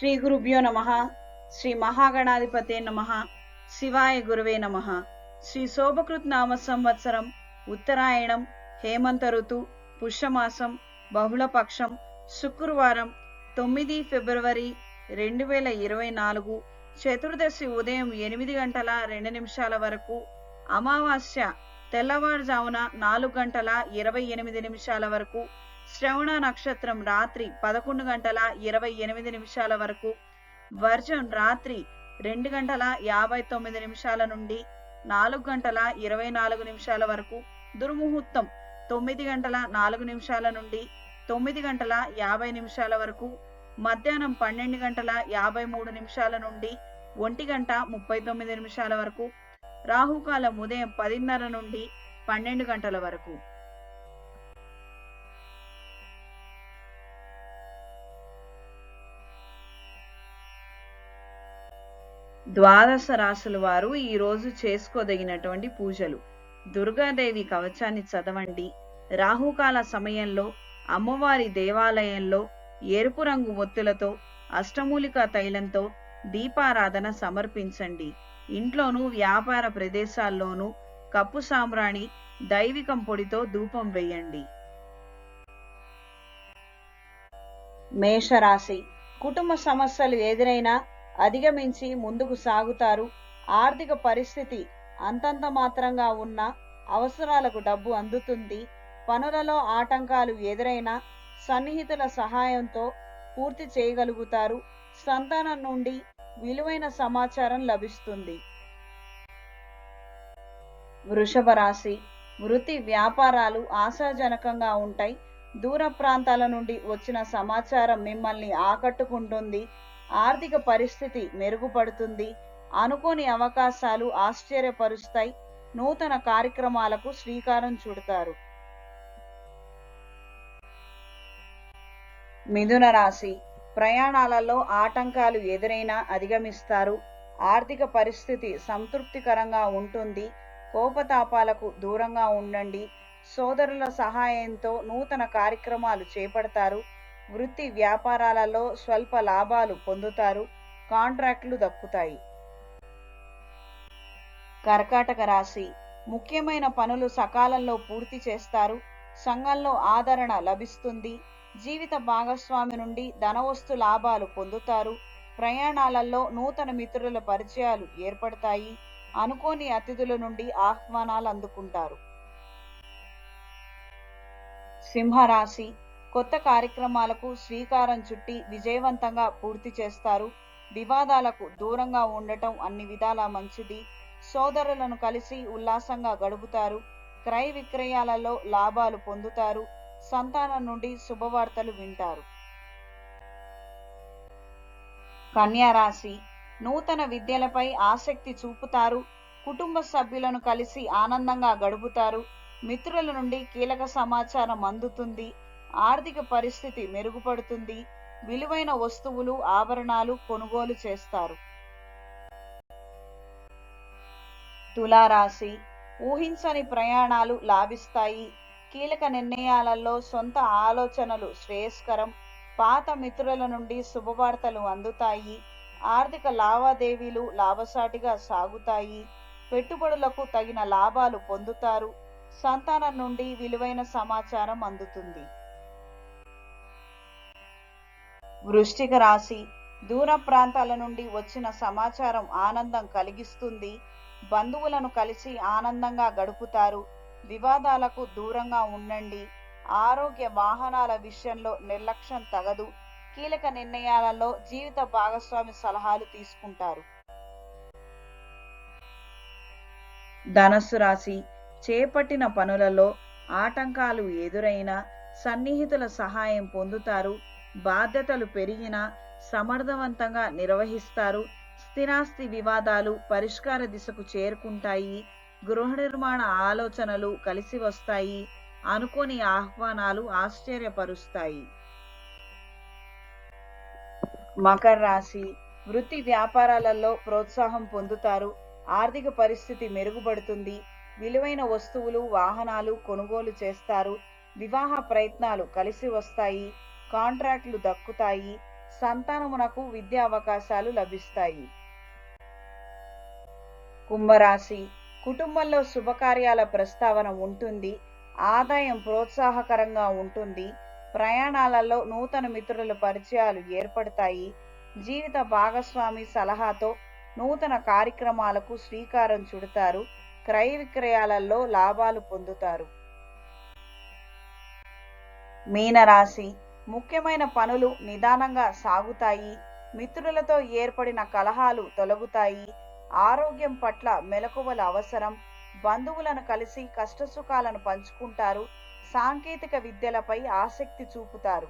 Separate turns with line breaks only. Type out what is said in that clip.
శ్రీ గురుభ్యో నమ. శ్రీ మహాగణాధిపతే నమ. శివాయ గురువే నమ. శ్రీ శోభకృత్ నామ సంవత్సరం ఉత్తరాయణం హేమంత ఋతు పుష్యమాసం బహుళపక్షం శుక్రవారం తొమ్మిది ఫిబ్రవరి రెండు వేల ఇరవై నాలుగు చతుర్దశి ఉదయం ఎనిమిది గంటల రెండు నిమిషాల వరకు అమావాస్య తెల్లవారుజామున నాలుగు గంటల ఇరవై ఎనిమిది నిమిషాల వరకు శ్రవణ నక్షత్రం రాత్రి పదకొండు గంటల ఇరవై ఎనిమిది నిమిషాల వరకు వర్జం రాత్రి రెండు గంటల యాభై తొమ్మిది నిమిషాల నుండి నాలుగు గంటల ఇరవై నాలుగు నిమిషాల వరకు దుర్ముహూర్తం తొమ్మిది గంటల నాలుగు నిమిషాల నుండి తొమ్మిది గంటల యాభై నిమిషాల వరకు మధ్యాహ్నం పన్నెండు గంటల యాభై మూడు నిమిషాల నుండి ఒంటి గంట ముప్పై తొమ్మిది నిమిషాల వరకు రాహుకాలం ఉదయం పదిన్నర నుండి పన్నెండు గంటల వరకు. ద్వాదశ రాశుల వారు ఈరోజు చేసుకోదగినటువంటి పూజలు. దుర్గాదేవి కవచాన్ని చదవండి. రాహుకాల సమయంలో అమ్మవారి దేవాలయంలో ఎరుపు రంగు ఒత్తులతో అష్టమూలిక తైలంతో దీపారాధన సమర్పించండి. ఇంట్లోనూ వ్యాపార ప్రదేశాల్లోనూ కప్పు సాంబ్రాణి దైవికం పొడితో ధూపం వేయండి. మేషరాశి. కుటుంబ సమస్యలు ఎదురైనా అధిగమించి ముందుకు సాగుతారు. ఆర్థిక పరిస్థితి అంతంత మాత్రంగా ఉన్న అవసరాలకు డబ్బు అందుతుంది. పనులలో ఆటంకాలు ఎదురైనా సన్నిహితుల సహాయంతో పూర్తి చేయగలుగుతారు. సంతానం నుండి విలువైన సమాచారం లభిస్తుంది. వృషభ రాశి వృత్తి వ్యాపారాలు ఆశాజనకంగా ఉంటాయి. దూర ప్రాంతాల నుండి వచ్చిన సమాచారం మిమ్మల్ని ఆకట్టుకుంటుంది. ఆర్థిక పరిస్థితి మెరుగుపడుతుంది. అనుకోని అవకాశాలు ఆశ్చర్యపరుస్తాయి. నూతన కార్యక్రమాలకు శ్రీకారం చుడతారు. మిథున రాశి. ప్రయాణాలలో ఆటంకాలు ఎదురైనా అధిగమిస్తారు. ఆర్థిక పరిస్థితి సంతృప్తికరంగా ఉంటుంది. కోపతాపాలకు దూరంగా ఉండండి. సోదరుల సహాయంతో నూతన కార్యక్రమాలు చేపడతారు. వృత్తి వ్యాపారాలలో స్వల్ప లాభాలు పొందుతారు కాంట్రాక్టులు దక్కుతాయి. కర్కాటక రాశి. ముఖ్యమైన పనులు సకాలంలో పూర్తి చేస్తారు సంఘంలో ఆదరణ లభిస్తుంది జీవిత భాగస్వామి నుండి ధనవస్తు లాభాలు పొందుతారు ప్రయాణాలలో నూతన మిత్రుల పరిచయాలు ఏర్పడతాయి అనుకోని అతిథుల నుండి ఆహ్వానాలు అందుకుంటారు. సింహరాశి. కొత్త కార్యక్రమాలకు శ్రీకారం చుట్టి విజయవంతంగా పూర్తి చేస్తారు. వివాదాలకు దూరంగా ఉండటం అన్ని విధాలా మంచిది. సోదరులను కలిసి ఉల్లాసంగా గడుపుతారు. క్రయ విక్రయాలలో లాభాలు పొందుతారు. సంతానం నుండి శుభవార్తలు వింటారు. కన్యారాశి నూతన విద్యలపై ఆసక్తి చూపుతారు. కుటుంబ సభ్యులను కలిసి ఆనందంగా గడుపుతారు. మిత్రుల నుండి కీలక సమాచారం అందుతుంది. ఆర్థిక పరిస్థితి మెరుగుపడుతుంది. విలువైన వస్తువులు ఆభరణాలు కొనుగోలు చేస్తారు. తులారాశి. ఊహించని ప్రయాణాలు లాభిస్తాయి. కీలక నిర్ణయాలలో సొంత ఆలోచనలు శ్రేయస్కరం. పాత మిత్రుల నుండి శుభవార్తలు అందుతాయి. ఆర్థిక లావాదేవీలు లాభసాటిగా సాగుతాయి. పెట్టుబడులకు తగిన లాభాలు పొందుతారు. సంతానం నుండి విలువైన సమాచారం అందుతుంది. వృష్టిక రాశి దూర ప్రాంతాల నుండి వచ్చిన సమాచారం ఆనందం కలిగిస్తుంది. బంధువులను కలిసి ఆనందంగా గడుపుతారు. వివాదాలకు దూరంగా ఉండండి. ఆరోగ్య వాహనాల విషయంలో నిర్లక్ష్యం తగదు. కీలక నిర్ణయాలలో జీవిత భాగస్వామి సలహాలు తీసుకుంటారు. ధనస్సు రాశి చేపట్టిన పనులలో ఆటంకాలు ఎదురైనా సన్నిహితుల సహాయం పొందుతారు. బాధ్యతలు పెరిగినా సమర్థవంతంగా నిర్వహిస్తారు. స్థిరాస్తి వివాదాలు పరిష్కార దిశకు చేరుకుంటాయి. గృహ నిర్మాణ ఆలోచనలు కలిసి వస్తాయి. అనుకోని ఆహ్వానాలు ఆశ్చర్యపరుస్తాయి. మకర రాశి వృత్తి వ్యాపారాలలో ప్రోత్సాహం పొందుతారు. ఆర్థిక పరిస్థితి మెరుగుపడుతుంది. విలువైన వస్తువులు వాహనాలు కొనుగోలు చేస్తారు. వివాహ ప్రయత్నాలు కలిసి వస్తాయి. కాంట్రాక్టులు దక్కుతాయి సంతానమునకు విద్యా అవకాశాలు లభిస్తాయి. కుంభరాశి కుటుంబంలో శుభకార్యాల ప్రస్తావన ఉంటుంది ఆదాయం ప్రోత్సాహకరంగా ఉంటుంది ప్రయాణాలలో నూతన మిత్రుల పరిచయాలు ఏర్పడతాయి జీవిత భాగస్వామి సలహాతో నూతన కార్యక్రమాలకు శ్రీకారం చుడతారు క్రయ విక్రయాలలో లాభాలు పొందుతారు. మీనరాశి ముఖ్యమైన పనులు నిదానంగా సాగుతాయి. మిత్రులతో ఏర్పడిన కలహాలు తొలగుతాయి. ఆరోగ్యం పట్ల మెలకువల అవసరం. బంధువులను కలిసి కష్టసుఖాలను పంచుకుంటారు. సాంకేతిక విద్యలపై ఆసక్తి చూపుతారు.